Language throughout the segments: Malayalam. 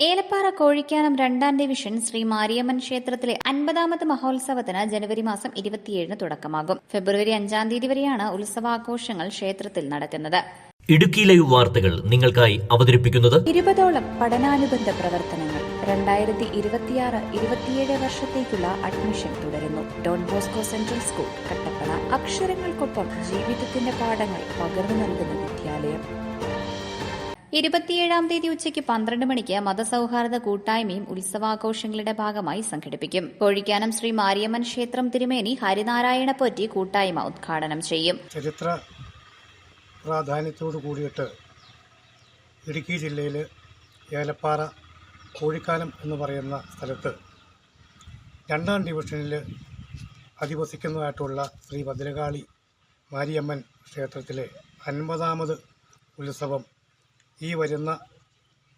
ഏലപ്പാറ കോഴിക്കാനം രണ്ടാം ഡിവിഷൻ ശ്രീ മാരിയമ്മൻ ക്ഷേത്രത്തിലെ അൻപതാമത് മഹോത്സവത്തിന് ജനുവരി മാസം ഇരുപത്തിയേഴിന് തുടക്കമാകും. ഫെബ്രുവരി അഞ്ചാം തീയതി വരെയാണ് ഉത്സവാഘോഷങ്ങൾ ക്ഷേത്രത്തിൽ നടക്കുന്നത്. ഇടുക്കി ലൈവ് വാർത്തകൾ നിങ്ങൾക്കായി അവതരിപ്പിക്കുന്നത് ഇരുപതോളം പഠനാനുബന്ധ പ്രവർത്തനങ്ങൾ രണ്ടായിരത്തി ഇരുപത്തിയാറ് ഇരുപത്തിയേഴ് വർഷത്തേക്കുള്ള അഡ്മിഷൻ തുടരുന്നു. Don Bosco central school Kattappana. അക്ഷരങ്ങൾക്കൊപ്പം ജീവിതത്തിന്റെ പാഠങ്ങൾ പകർന്നു നൽകുന്ന വിദ്യാലയം. ഇരുപത്തിയേഴാം തീയതി ഉച്ചയ്ക്ക് പന്ത്രണ്ട് മണിക്ക് മതസൌഹാർദ്ദ കൂട്ടായ്മയും ഉത്സവാഘോഷങ്ങളുടെ ഭാഗമായി സംഘടിപ്പിക്കും. കോഴിക്കാനം ശ്രീ മാരിയമ്മൻ ക്ഷേത്രം തിരുമേനി ഹരിനാരായണ പൊറ്റി കൂട്ടായ്മ ഉദ്ഘാടനം ചെയ്യും. ചരിത്ര പ്രാധാന്യത്തോടു കൂടിയിട്ട് ഇടുക്കി ജില്ലയിൽ ഏലപ്പാറ കോഴിക്കാനം എന്ന് പറയുന്ന സ്ഥലത്ത് രണ്ടാം ഡിവിഷനിൽ അധിവസിക്കുന്നതായിട്ടുള്ള ശ്രീ ഭദ്രകാളി മാരിയമ്മൻ ക്ഷേത്രത്തിലെ അൻപതാമത് ഉത്സവം ഈ വരുന്ന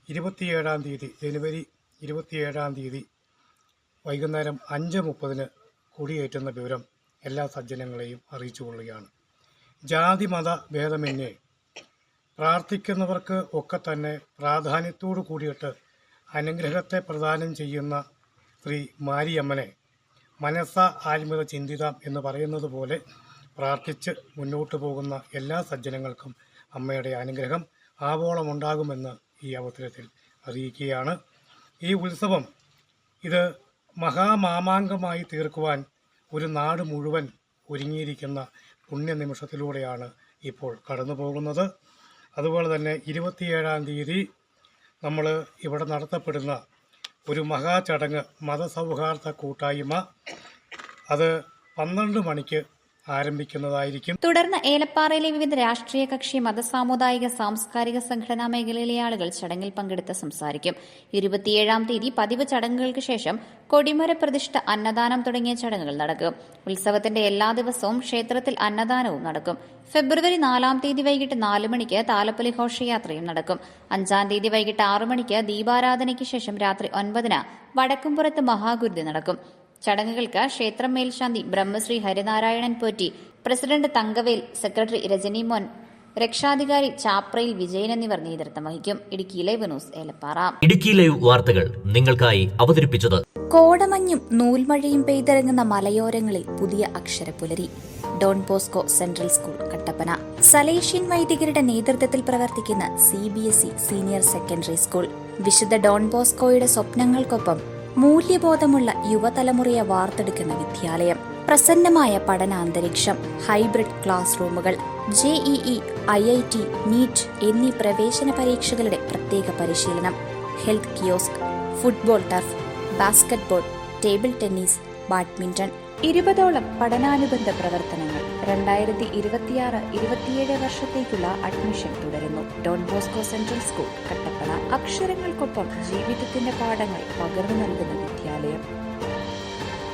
ഇരുപത്തിയേഴാം തീയതി ജനുവരി ഇരുപത്തിയേഴാം തീയതി വൈകുന്നേരം അഞ്ച് മുപ്പതിന് കുടിയേറ്റുന്ന വിവരം എല്ലാ സജ്ജനങ്ങളെയും അറിയിച്ചു കൊള്ളുകയാണ്. ജാതി മത ഭേദമന്യേ പ്രാർത്ഥിക്കുന്നവർക്ക് ഒക്കെ തന്നെ പ്രാധാന്യത്തോടു കൂടിയിട്ട് അനുഗ്രഹത്തെ പ്രദാനം ചെയ്യുന്ന ശ്രീ മാരിയമ്മനെ മനസ്സ ആത്മിക ചിന്തിതാം എന്ന് പറയുന്നത് പോലെ പ്രാർത്ഥിച്ച് മുന്നോട്ട് പോകുന്ന എല്ലാ സജ്ജനങ്ങൾക്കും അമ്മയുടെ അനുഗ്രഹം ആവോളമുണ്ടാകുമെന്ന് ഈ അവസരത്തിൽ അറിയിക്കുകയാണ്. ഈ ഉത്സവം ഇത് മഹാമാമാങ്കമായി തീർക്കുവാൻ ഒരു നാട് മുഴുവൻ ഒരുങ്ങിയിരിക്കുന്ന പുണ്യനിമിഷത്തിലൂടെയാണ് ഇപ്പോൾ കടന്നു പോകുന്നത് അതുപോലെ തന്നെ ഇരുപത്തിയേഴാം തീയതി നമ്മൾ ഇവിടെ നടത്തപ്പെടുന്ന ഒരു മഹാചടങ്ങ് മതസൗഹാർദ്ദ കൂട്ടായ്മ. അത് പന്ത്രണ്ട് മണിക്ക് ആരംഭിക്കുന്നതായിരിക്കും. തുടർന്ന് ഏലപ്പാറയിലെ വിവിധ രാഷ്ട്രീയ കക്ഷി മതസാമുദായിക സാംസ്കാരിക സംഘടനാ മേഖലയിലെ ആളുകൾ ചടങ്ങിൽ പങ്കെടുത്ത് സംസാരിക്കും. ഇരുപത്തിയേഴാം തീയതി പതിവ് ചടങ്ങുകൾക്ക് ശേഷം കൊടിമര പ്രതിഷ്ഠ അന്നദാനം തുടങ്ങിയ ചടങ്ങുകൾ നടക്കും. ഉത്സവത്തിന്റെ എല്ലാ ദിവസവും ക്ഷേത്രത്തിൽ അന്നദാനവും നടക്കും. ഫെബ്രുവരി നാലാം തീയതി വൈകിട്ട് നാല് മണിക്ക് താലപ്പൊലി ഘോഷയാത്രയും നടക്കും. അഞ്ചാം തീയതി വൈകിട്ട് ആറു മണിക്ക് ദീപാരാധനയ്ക്ക് ശേഷം രാത്രി ഒൻപതിന് വടക്കുംപുറത്ത് മഹാഗുരുതി നടക്കും. ചടങ്ങുകൾക്ക് ക്ഷേത്രം മേൽശാന്തി ബ്രഹ്മശ്രീ ഹരിനാരായണൻ പോറ്റി പ്രസിഡന്റ് തങ്കവേൽ സെക്രട്ടറി രജനി മോൻ രക്ഷാധികാരി ചാപ്രയിൽ വിജയൻ എന്നിവർ നേതൃത്വം വഹിക്കും. Idukki live news Elappara. Idukki live വാർത്തകൾ നിങ്ങൾക്കായി അവതരിപ്പിച്ചത് കോടമഞ്ഞും നൂൽമഴയും പെയ്തിറങ്ങുന്ന മലയോരങ്ങളിൽ പുതിയ അക്ഷരപ്പുലരി Don Bosco central school Kattappana. Salesian വൈദികരുടെ നേതൃത്വത്തിൽ പ്രവർത്തിക്കുന്ന C B S E senior secondary school. വിശുദ്ധ ഡോൺ ബോസ്കോയുടെ സ്വപ്നങ്ങൾക്കൊപ്പം മൂല്യബോധമുള്ള യുവതലമുറയെ വാർത്തെടുക്കുന്ന വിദ്യാലയം. പ്രസന്നമായ പഠനാന്തരീക്ഷം ഹൈബ്രിഡ് ക്ലാസ് റൂമുകൾ JEE I I T NEET എന്നീ പ്രവേശന പരീക്ഷകളുടെ പ്രത്യേക പരിശീലനം. Health kiosk football turf basketball table tennis badminton ഇരുപതോളം പഠനാനുബന്ധ പ്രവർത്തനങ്ങൾ രണ്ടായിരത്തി ഇരുപത്തിയാറ് ഇരുപത്തിയേഴ് വർഷത്തേക്കുള്ള അഡ്മിഷൻ തുടരുന്നു. Don Bosco central school Kattappana. അക്ഷരങ്ങൾക്കൊപ്പം ജീവിതത്തിന്റെ പാഠങ്ങൾ പകർന്നു നൽകുന്ന വിദ്യാലയം.